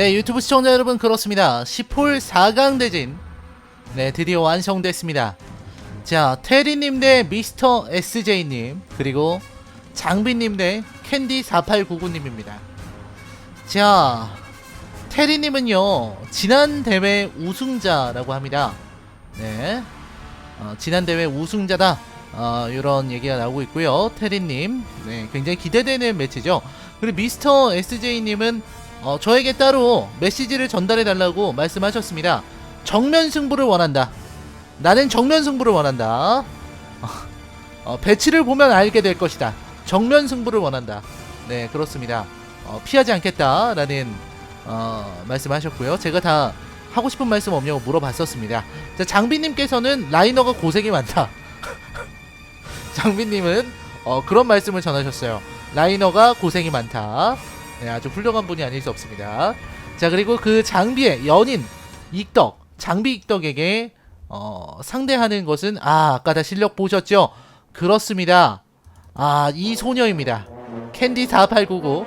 네, 유튜브 시청자 여러분 그렇습니다. 10홀 4강 대진. 네, 드디어 완성됐습니다. 자, 테리님 대 미스터 SJ님, 그리고 장비님 대 캔디 4899님입니다. 자, 테리님은요, 지난 대회 우승자라고 합니다. 네. 어, 지난 대회 우승자다. 어, 이런 얘기가 나오고 있고요. 테리님, 네, 굉장히 기대되는 매치죠. 그리고 미스터 SJ님은 어, 저에게 따로 메시지를 전달해 달라고 말씀하셨습니다. 정면 승부를 원한다. 나는 정면 승부를 원한다. 어, 배치를 보면 알게 될 것이다. 정면 승부를 원한다. 네, 그렇습니다. 어, 피하지 않겠다라는 어, 말씀하셨고요. 제가 다 하고 싶은 말씀 없냐고 물어봤었습니다. 자, 장비님께서는 라이너가 고생이 많다. 장비님은 어, 그런 말씀을 전하셨어요. 라이너가 고생이 많다. 네, 아주 훌륭한 분이 아닐 수 없습니다. 자, 그리고 그 장비의 연인 익덕, 장비 익덕에게 어, 상대하는 것은 아, 아까 다 실력 보셨죠? 그렇습니다. 아, 이 소녀입니다. 캔디 4899.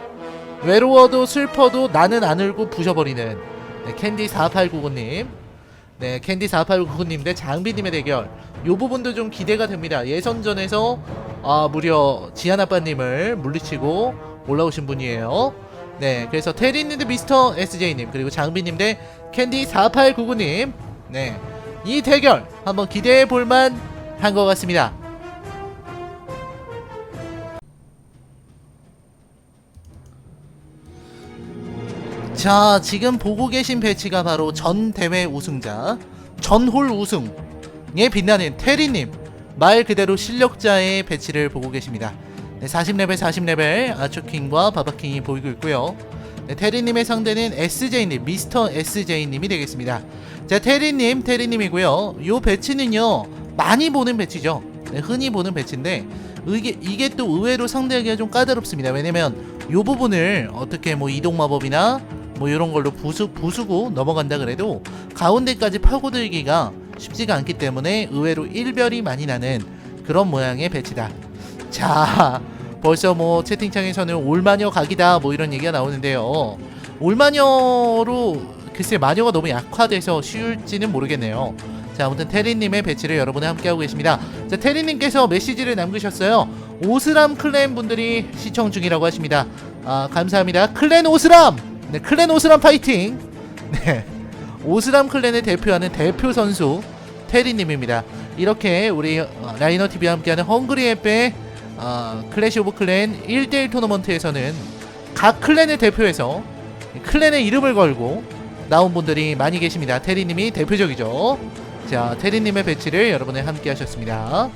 외로워도 슬퍼도 나는 안 울고 부셔버리는 네, 캔디 4899님. 네, 캔디 4899님 대 장비님의 대결. 요 부분도 좀 기대가 됩니다. 예선전에서 아, 무려 지한 아빠님을 물리치고 올라오신 분이에요. 네, 그래서 테리님 대 미스터 SJ님 그리고 장비님 대 캔디 4899님. 네, 이 대결 한번 기대해 볼만 한 것 같습니다. 자, 지금 보고 계신 배치가 바로 전 대회 우승자, 전홀 우승에 빛나는 테리님. 말 그대로 실력자의 배치를 보고 계십니다. 네, 40레벨, 40레벨 아초킹과 바바킹이 보이고 있고요. 네, 테리님의 상대는 SJ님, 미스터 SJ님이 되겠습니다. 자, 테리님, 테리님이고요. 요 배치는요, 많이 보는 배치죠. 네, 흔히 보는 배치인데, 이게, 이게 또 의외로 상대하기가 좀 까다롭습니다. 왜냐면, 요 부분을 어떻게 뭐 이동 마법이나 뭐 이런 걸로 부수, 부수고 넘어간다 그래도 가운데까지 파고들기가 쉽지가 않기 때문에 의외로 일별이 많이 나는 그런 모양의 배치다. 자, 벌써 뭐 채팅창에서는 올마녀 각이다 뭐 이런 얘기가 나오는데요. 올마녀로 글쎄 마녀가 너무 약화돼서 쉬울지는 모르겠네요. 자, 아무튼 테리님의 배치를 여러분이 함께하고 계십니다. 자, 테리님께서 메시지를 남기셨어요. 오스람 클랜 분들이 시청 중이라고 하십니다. 아, 감사합니다. 클랜 오스람! 네, 클랜 오스람 파이팅! 네. 오스람 클랜을 대표하는 대표 선수 테리님입니다. 이렇게 우리 어, 라이너 TV와 함께하는 헝그리 앱의 어, 클래시 오브 클랜 1대1 토너먼트에서는 각 클랜을 대표해서 클랜의 이름을 걸고 나온 분들이 많이 계십니다. 테리님이 대표적이죠. 자, 테리님의 배치를 여러분이 함께 하셨습니다.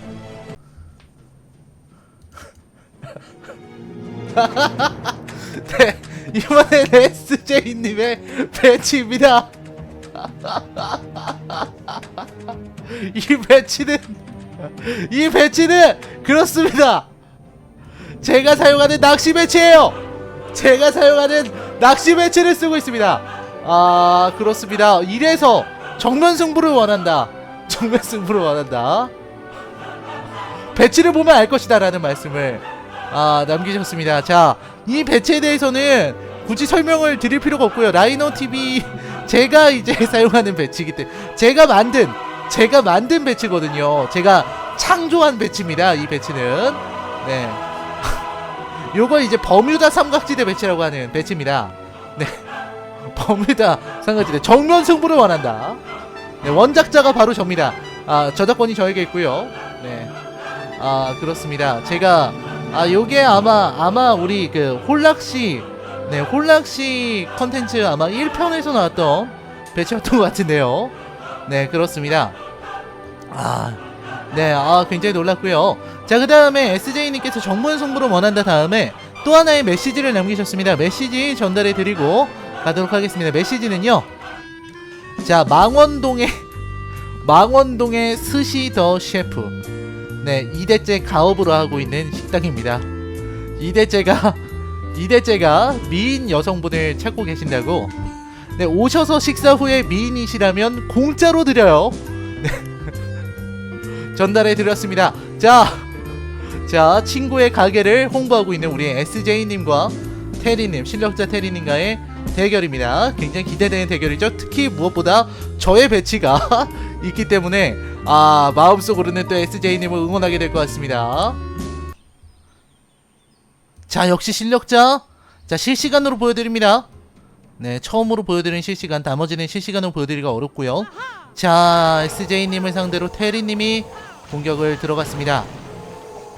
네, 이번엔 SJ님의 배치입니다. 이 배치는 이 배치는 그렇습니다. 제가 사용하는 낚시 배치예요. 제가 사용하는 낚시 배치를 쓰고 있습니다. 아 그렇습니다. 이래서 정면 승부를 원한다. 정면 승부를 원한다. 배치를 보면 알 것이다라는 말씀을 아, 남기셨습니다. 자, 이 배치에 대해서는 굳이 설명을 드릴 필요가 없고요. 라이너 TV 제가 이제 사용하는 배치이기 때문에 제가 만든 제가 만든 배치거든요. 제가 창조한 배치입니다. 이 배치는 네. 요거 이제 버뮤다 삼각지대 배치라고 하는 배치입니다. 네. 버뮤다 삼각지대 정면 승부를 원한다. 네, 원작자가 바로 접니다. 아, 저작권이 저에게 있고요. 네. 아, 그렇습니다. 제가 아, 요게 아마 아마 우리 그 홀락시 네, 홀락시 컨텐츠 아마 1편에서 나왔던 배치였던 것 같은데요. 네, 그렇습니다. 아, 네, 아, 굉장히 놀랐고요. 자, 그 다음에 SJ님께서 정문 승부를 원한다 다음에 또 하나의 메시지를 남기셨습니다. 메시지 전달해 드리고 가도록 하겠습니다. 메시지는요. 자, 망원동의 망원동의 스시 더 셰프. 네, 2대째 가업으로 하고 있는 식당입니다. 2대째가 2대째가 미인 여성분을 찾고 계신다고. 네, 오셔서 식사 후에 미인이시라면 공짜로 드려요. 네. 전달해 드렸습니다. 자, 자 친구의 가게를 홍보하고 있는 우리 SJ님과 테리님 실력자 테리님과의 대결입니다. 굉장히 기대되는 대결이죠. 특히 무엇보다 저의 배치가 있기 때문에 아 마음속으로는 또 SJ님을 응원하게 될 것 같습니다. 자 역시 실력자 자 실시간으로 보여드립니다. 네 처음으로 보여드리는 실시간 나머지는 실시간으로 보여드리기가 어렵고요. 자 SJ님을 상대로 테리님이 공격을 들어갔습니다.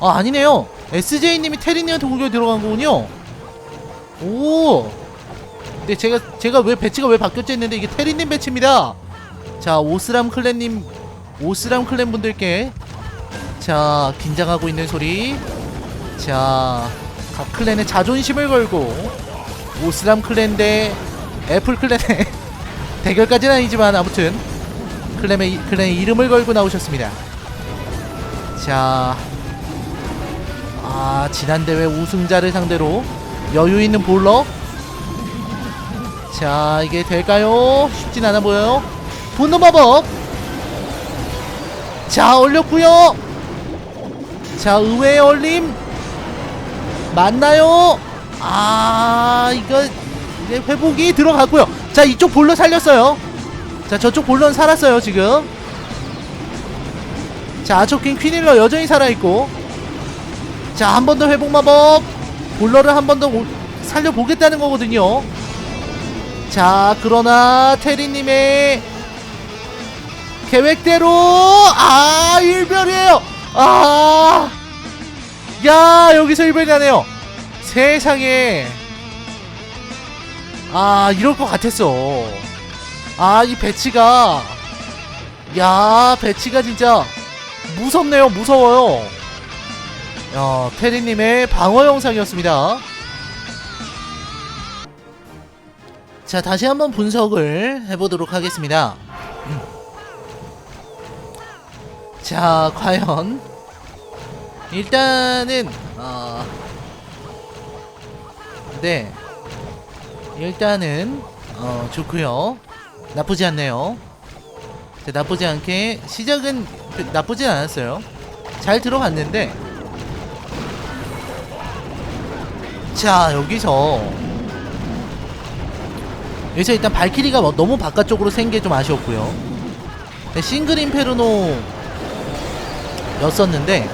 아 아니네요. SJ님이 테리님한테 공격이 들어간 거군요. 오. 근데 제가 제가 왜 배치가 왜 바뀌었지 했는데 이게 테리님 배치입니다. 자 오스람 클랜님 오스람 클랜 분들께 자 긴장하고 있는 소리. 자 각 클랜의 자존심을 걸고 오스람 클랜 대 애플 클랜의 대결까지는 아니지만 아무튼 클랜의 이- 클랜의 이름을 걸고 나오셨습니다. 자, 아 지난 대회 우승자를 상대로 여유 있는 볼러. 자 이게 될까요? 쉽진 않아 보여요. 분노 마법. 자 올렸고요. 자 의외의 얼림 맞나요? 아 이거 이제 회복이 들어갔고요. 자 이쪽 볼러 살렸어요. 자 저쪽 볼러는 살았어요 지금. 자 아초킹 퀸일러 여전히 살아있고. 자 한 번 더 회복 마법. 볼러를 한 번 더 살려보겠다는 거거든요. 자 그러나 테리님의 계획대로 아 일별이에요. 아 야 여기서 일별이 나네요. 세상에. 아 이럴 것 같았어 아 이 배치가. 야 배치가 진짜 무섭네요. 무서워요. 야 테리님의 방어 영상이었습니다. 자 다시 한번 분석을 해보도록 하겠습니다. 음. 자 과연 일단은 어... 네. 일단은 어 좋고요 나쁘지 않네요 자, 나쁘지 않게 시작은 그- 나쁘진 않았어요. 잘 들어갔는데 자 여기서 여기서 일단 발키리가 뭐 너무 바깥쪽으로 센 게 좀 아쉬웠고요. 네, 싱글 인페르노 였었는데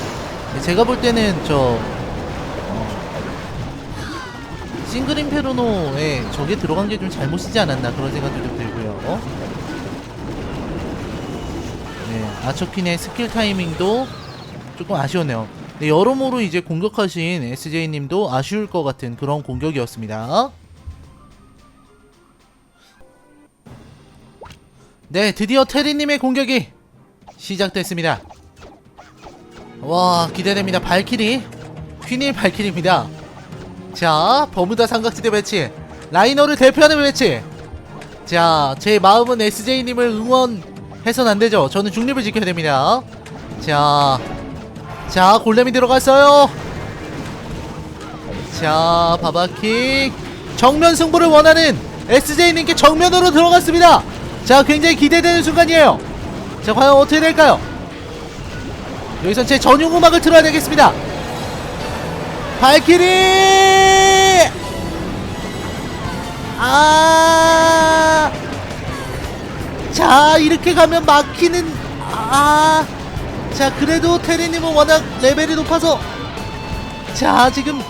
제가 볼 때는 저 싱글 인페르노에 저게 들어간 게 좀 잘못이지 않았나 그런 생각도 좀 들고요. 네, 아초킨의 스킬 타이밍도 조금 아쉬웠네요. 네, 여러모로 이제 공격하신 SJ님도 아쉬울 것 같은 그런 공격이었습니다. 네, 드디어 테리님의 공격이 시작됐습니다. 와, 기대됩니다. 발키리. 퀸일 발키리입니다. 자, 버무다 삼각지대 배치. 라이너를 대표하는 배치. 자, 제 마음은 SJ님을 응원해선 안 되죠. 저는 중립을 지켜야 됩니다. 자, 자, 골렘이 들어갔어요. 자, 바바킥. 정면 승부를 원하는 SJ님께 정면으로 들어갔습니다. 자, 굉장히 기대되는 순간이에요. 자, 과연 어떻게 될까요? 여기서 제 전용 음악을 틀어야 되겠습니다. 발키리! 아! 자, 이렇게 가면 막히는, 아! 자, 그래도 테리님은 워낙 레벨이 높아서, 자, 지금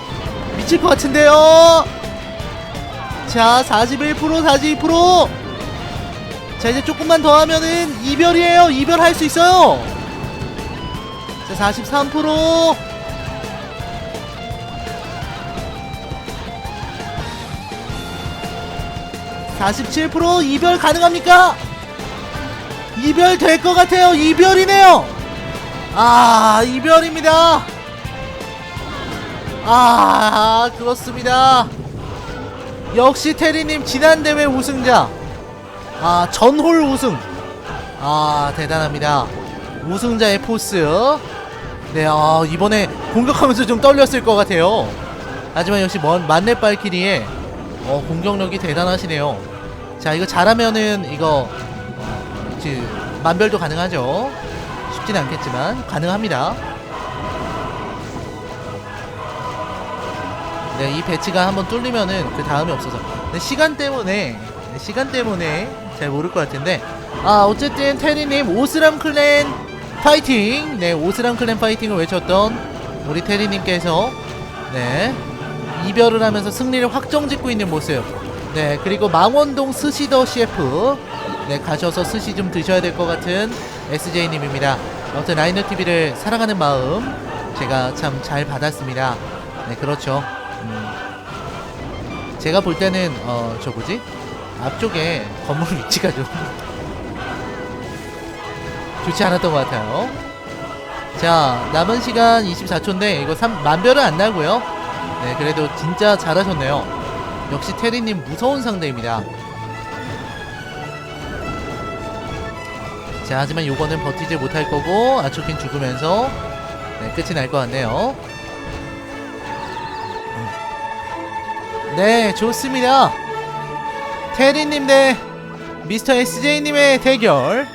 미칠 것 같은데요? 자, 41%, 42%! 자, 이제 조금만 더 하면은 이별이에요. 이별할 수 있어요. 자, 43%. (47% 이별 가능합니까? 이별 될 것 같아요. 이별이네요. 아 이별입니다. 아 그렇습니다. 역시 테리님 지난 대회 우승자. 아 전홀 우승. 아 대단합니다. 우승자의 포스. 네 아, 이번에 공격하면서 좀 떨렸을 것 같아요. 하지만 역시 먼 만렙 발키리의 어, 공격력이 대단하시네요 자 이거 잘하면은 이거 어, 이제 만별도 가능하죠 쉽진 않겠지만 가능합니다 네, 이 배치가 한번 뚫리면은 그 다음이 없어서. 네, 시간 때문에, 네, 시간 때문에 잘 모를 것 같은데. 아, 어쨌든 테리님 오스람 클랜 파이팅! 네, 오스람 클랜 파이팅을 외쳤던 우리 테리님께서, 네, 이별을 하면서 승리를 확정 짓고 있는 모습. 네, 그리고 망원동 스시더 CF. 네, 가셔서 스시 좀 드셔야 될 것 같은 SJ님입니다. 아무튼 라이너 TV를 사랑하는 마음 제가 참 잘 받았습니다. 네, 그렇죠. 음. 제가 볼 때는 어, 저 뭐지? 앞쪽에 건물 위치가 좀 좋지 않았던 것 같아요. 자, 남은 시간 24초인데 이거 3, 만별은 안 나고요. 네, 그래도 진짜 잘하셨네요. 역시 테리님 무서운 상대입니다. 자, 하지만 요거는 버티지 못할 거고 아초킨 죽으면서 네, 끝이 날 것 같네요. 음. 네, 좋습니다. 테리님 대 미스터 SJ님의 대결.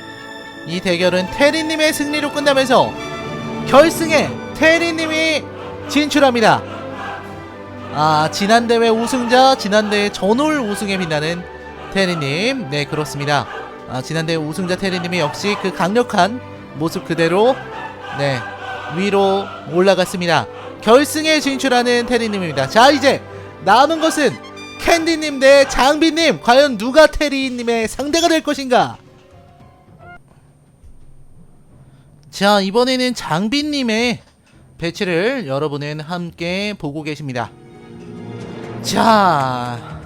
이 대결은 테리님의 승리로 끝나면서 결승에 테리님이 진출합니다. 아, 지난 대회 우승자, 지난 대회 전월 우승에 빛나는 테리님. 네, 그렇습니다. 아, 지난 대회 우승자 테리님이 역시 그 강력한 모습 그대로, 네, 위로 올라갔습니다. 결승에 진출하는 테리님입니다. 자, 이제 남은 것은 캔디님 대 장비님. 과연 누가 테리님의 상대가 될 것인가? 자, 이번에는 장비님의 배치를 여러분은 함께 보고 계십니다. 자,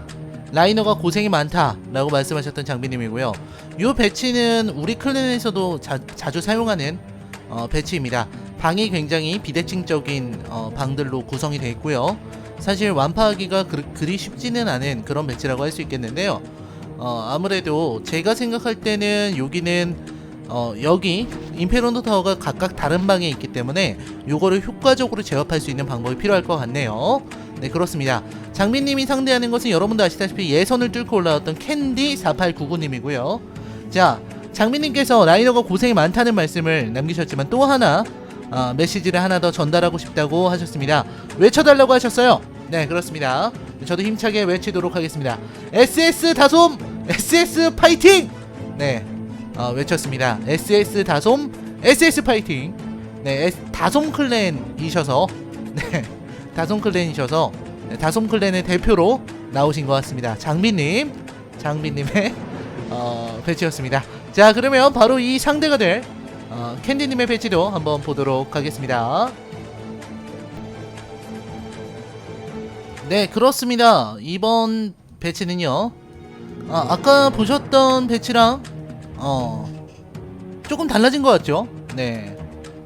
라이너가 고생이 많다라고 말씀하셨던 장비님이고요. 이 배치는 우리 클랜에서도 자, 자주 사용하는 어, 배치입니다. 방이 굉장히 비대칭적인 어, 방들로 구성이 되어 있고요. 사실 완파하기가 그, 그리 쉽지는 않은 그런 배치라고 할 수 있겠는데요. 어, 아무래도 제가 생각할 때는 여기는 어, 여기 임페로노 타워가 각각 다른 방에 있기 때문에 요거를 효과적으로 제압할 수 있는 방법이 필요할 것 같네요. 네 그렇습니다. 장민님이 상대하는 것은 여러분도 아시다시피 예선을 뚫고 올라왔던 캔디 4899님이고요. 자 장민님께서 라이너가 고생이 많다는 말씀을 남기셨지만 또 하나 어, 메시지를 하나 더 전달하고 싶다고 하셨습니다. 외쳐달라고 하셨어요. 네 그렇습니다. 저도 힘차게 외치도록 하겠습니다. SS 다솜 SS 파이팅! 네 어, 외쳤습니다. SS 다솜, SS 파이팅. 네, 다솜 클랜이셔서, 네, 다솜 클랜이셔서, 네, 다솜 클랜의 대표로 나오신 것 같습니다. 장비님, 장비님의 어, 배치였습니다. 자, 그러면 바로 이 상대가 될 어, 캔디님의 배치도 한번 보도록 하겠습니다. 네, 그렇습니다. 이번 배치는요. 아, 아까 보셨던 배치랑 어 조금 달라진 것 같죠? 네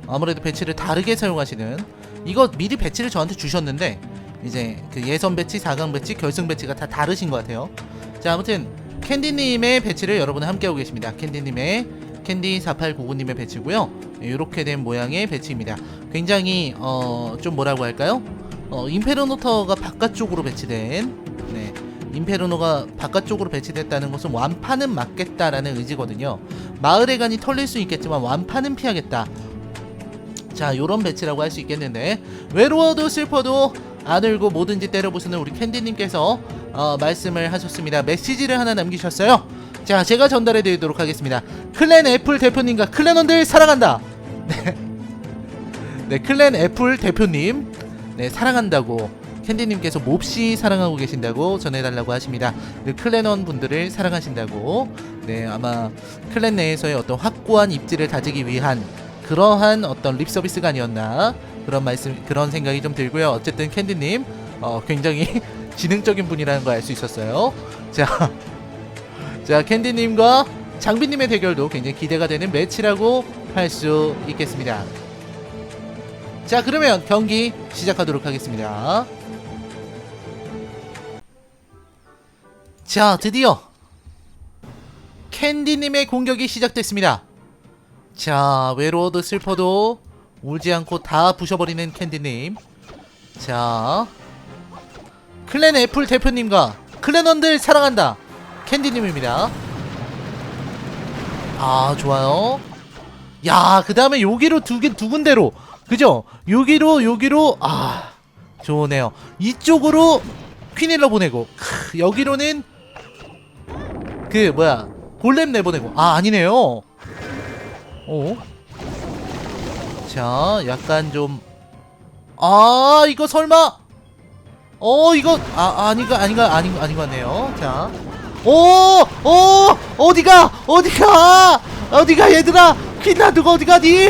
아무래도 배치를 다르게 사용하시는 이거 미리 배치를 저한테 주셨는데 이제 그 예선 배치, 4강 배치, 결승 배치가 다 다르신 것 같아요 자 아무튼 캔디님의 배치를 여러분 함께하고 계십니다 캔디님의 캔디 4899님의 배치고요 이렇게 된 모양의 배치입니다 굉장히 어 좀 뭐라고 할까요? 어 임페르노터가 바깥쪽으로 배치된 네 임페르노가 바깥쪽으로 배치됐다는 것은 완파는 막겠다라는 의지거든요. 마을의 간이 털릴 수 있겠지만 완파는 피하겠다. 자, 요런 배치라고 할 수 있겠는데 외로워도 슬퍼도 안 울고 뭐든지 때려부수는 우리 캔디님께서 어, 말씀을 하셨습니다. 메시지를 하나 남기셨어요. 자, 제가 전달해 드리도록 하겠습니다. 클랜 애플 대표님과 클랜원들 사랑한다. 네. 네, 클랜 애플 대표님. 네, 사랑한다고 캔디님께서 몹시 사랑하고 계신다고 전해달라고 하십니다. 그 클랜원 분들을 사랑하신다고. 네, 아마 클랜 내에서의 어떤 확고한 입지를 다지기 위한 그러한 어떤 립 서비스가 아니었나 그런 말씀 그런 생각이 좀 들고요. 어쨌든 캔디님 어, 굉장히 지능적인 분이라는 걸 알 수 있었어요. 자, 자 캔디님과 장비님의 대결도 굉장히 기대가 되는 매치라고 할 수 있겠습니다. 자 그러면 경기 시작하도록 하겠습니다. 자, 드디어 캔디님의 공격이 시작됐습니다. 자, 외로워도 슬퍼도 울지 않고 다 부셔버리는 캔디님. 자, 클랜 애플 대표님과 클랜원들 사랑한다. 캔디님입니다. 아, 좋아요. 야, 그 다음에 여기로 두 개, 두 군데로. 그죠? 여기로, 여기로, 아, 좋으네요 이쪽으로 퀸일러 보내고 크, 여기로는 그 뭐야 골렘 내보내고 아 아니네요 어? 자 약간 좀 아 이거 설마 어 이거 아 아니가 아니가 아닌 아닌 것 같네요 자 오! 오! 어디가! 어디가! 어디가 얘들아! 퀸나두가 어디 가니?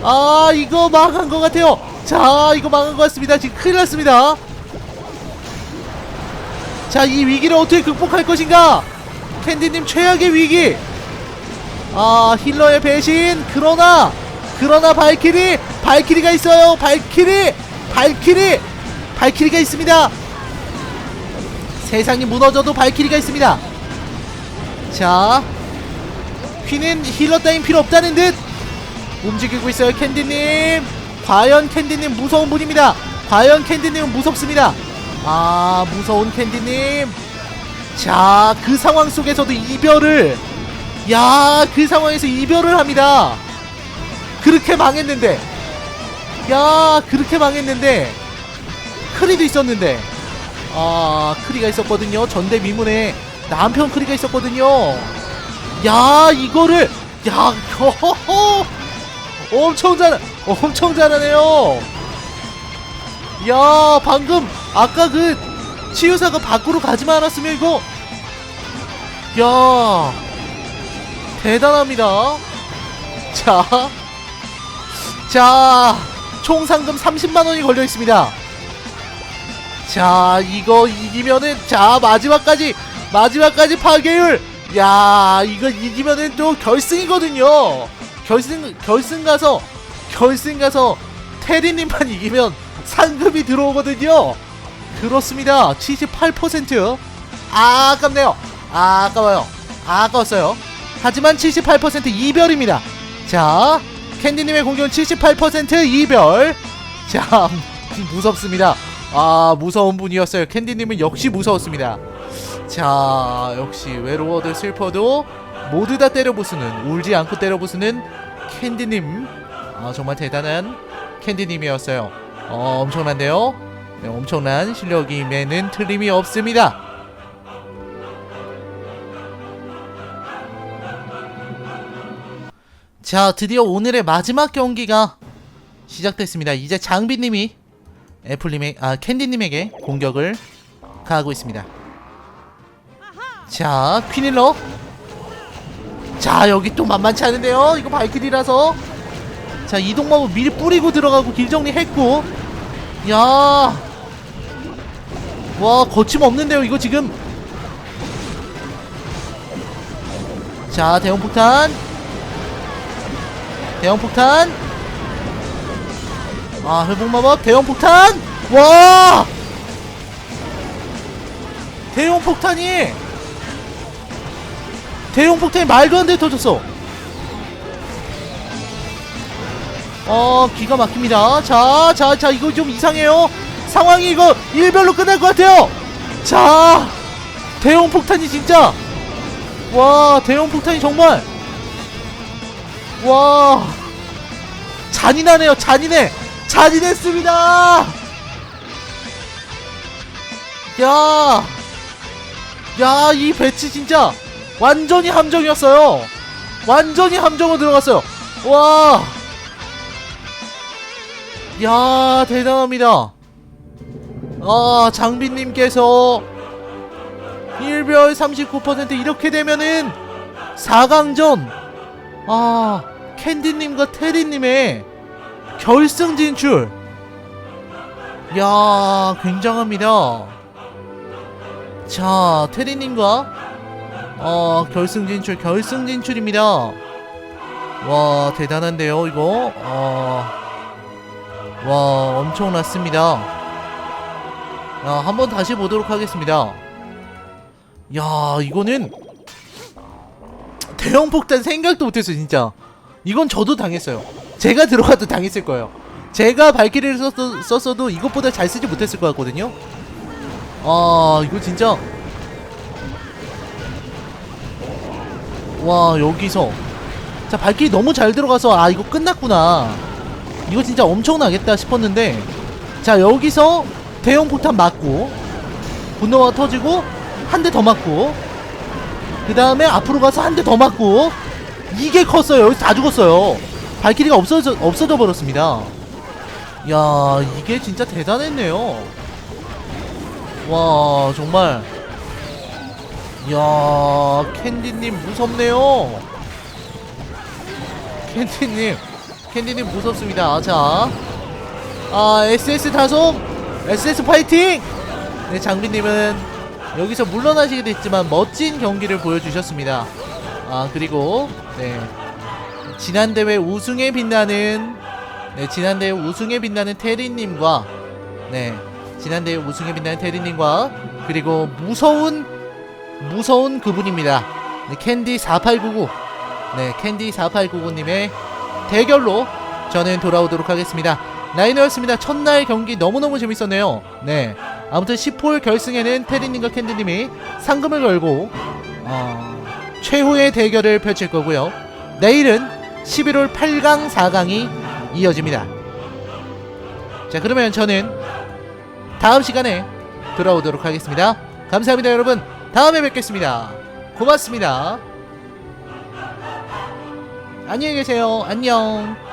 아 이거 망한 것 같아요 자 이거 망한 것 같습니다 지금 큰일 났습니다 자 이 위기를 어떻게 극복할 것인가 캔디님 최악의 위기 아 힐러의 배신. 그러나 그러나 발키리 발키리가 있어요. 발키리 발키리 발키리가 있습니다. 세상이 무너져도 발키리가 있습니다. 자 퀸은 힐러 따윈 필요 없다는 듯. 움직이고 있어요 캔디님. 과연 캔디님 무서운 분입니다. 과연 캔디님은 무섭습니다. 아 무서운 캔디님. 자 그 상황 속에서도 이별을 야 그 상황에서 이별을 합니다. 그렇게 망했는데. 야 그렇게 망했는데. 크리도 있었는데. 아 크리가 있었거든요. 전대 미문에 남편 크리가 있었거든요. 야 이거를. 야 허허허 엄청 잘 엄청 잘하네요. 야 방금 아까 그 치유사가 밖으로 가지만 않았으면 이거. 야 대단합니다 자, 자, 총 상금 30만 원이 걸려 있습니다. 자, 이거 이기면은 자 마지막까지 마지막까지 파괴율. 야, 이거 이기면은 또 결승이거든요. 결승 결승 가서 결승 가서 테리님만 이기면 상금이 들어오거든요. 그렇습니다. 78%. 아, 아깝네요. 아, 아까워요. 아, 아까웠어요. 하지만 78% 이별입니다. 자, 캔디님의 공격은 78% 이별. 자, 무섭습니다. 아, 무서운 분이었어요. 캔디님은 역시 무서웠습니다. 자, 역시 외로워도 슬퍼도 모두 다 때려 부수는 울지 않고 때려 부수는 캔디님. 아, 정말 대단한 캔디님이었어요. 어, 엄청난데요. 네, 엄청난 실력임에는 틀림이 없습니다. 자, 드디어 오늘의 마지막 경기가 시작됐습니다. 이제 장비님이 애플님의 아 캔디님에게 공격을 가하고 있습니다. 자, 퀸일러. 자, 여기 또 만만치 않은데요. 이거 발길이라서. 자, 이동마법 미리 뿌리고 들어가고 길 정리했고. 야. 와, 거침없는데요. 이거 지금. 자, 대형 폭탄. 대형 폭탄. 아, 회복 마법 대형 폭탄. 와! 대형 폭탄이 대형 폭탄이 말도 안 되게 터졌어. 어, 기가 막힙니다. 자, 자, 자, 이거 좀 이상해요. 상황이 이거 일별로 끝날 것 같아요. 자, 대형 폭탄이 진짜. 와, 대형 폭탄이 정말. 와, 잔인하네요. 잔인해. 잔인했습니다. 야, 야, 이 배치 진짜 완전히 함정이었어요. 완전히 함정으로 들어갔어요. 와, 야, 대단합니다. 아, 장비님께서 1별 39% 이렇게 되면은 4강전 아, 캔디님과 테리님의 결승 진출. 야, 굉장합니다. 자, 테리님과 어, 결승 진출, 결승 진출입니다. 와, 대단한데요, 이거. 어, 와, 엄청났습니다. 야, 한번 다시 보도록 하겠습니다. 야, 이거는 대형 폭탄 생각도 못했어요, 진짜. 이건 저도 당했어요. 제가 들어가도 당했을 거예요. 제가 발키리를 썼어, 썼어도 이것보다 잘 쓰지 못했을 것 같거든요. 아, 이거 진짜. 와, 여기서. 자, 발키리 너무 잘 들어가서, 아, 이거 끝났구나. 이거 진짜 엄청나겠다 싶었는데, 자 여기서 대형 포탄 맞고 분노가 터지고 한 대 더 맞고 그 다음에 앞으로 가서 한 대 더 맞고 이게 컸어요. 여기서 다 죽었어요. 발키리가 없어져 없어져 버렸습니다. 야 이게 진짜 대단했네요. 와 정말. 야 캔디님 무섭네요. 캔디님 캔디님 무섭습니다. 자 아, SS 다솜, SS 파이팅! 네, 장비님은 여기서 물러나시게 됐지만 멋진 경기를 보여주셨습니다. 아, 그리고, 네. 지난 대회 우승에 빛나는, 네, 지난 대회 우승에 빛나는 테리님과, 네, 지난 대회 우승에 빛나는 테리님과, 그리고 무서운, 무서운 그분입니다. 네, 캔디 4899. 네, 캔디 4899님의 대결로 저는 돌아오도록 하겠습니다. 나이너였습니다. 첫날 경기 너무너무 재밌었네요. 네. 아무튼 10홀 결승에는 테리님과 캔디님이 상금을 걸고, 어, 최후의 대결을 펼칠 거고요. 내일은 11월 8강, 4강이 이어집니다. 자, 그러면 저는 다음 시간에 돌아오도록 하겠습니다. 감사합니다, 여러분. 다음에 뵙겠습니다. 고맙습니다. 안녕히 계세요. 안녕.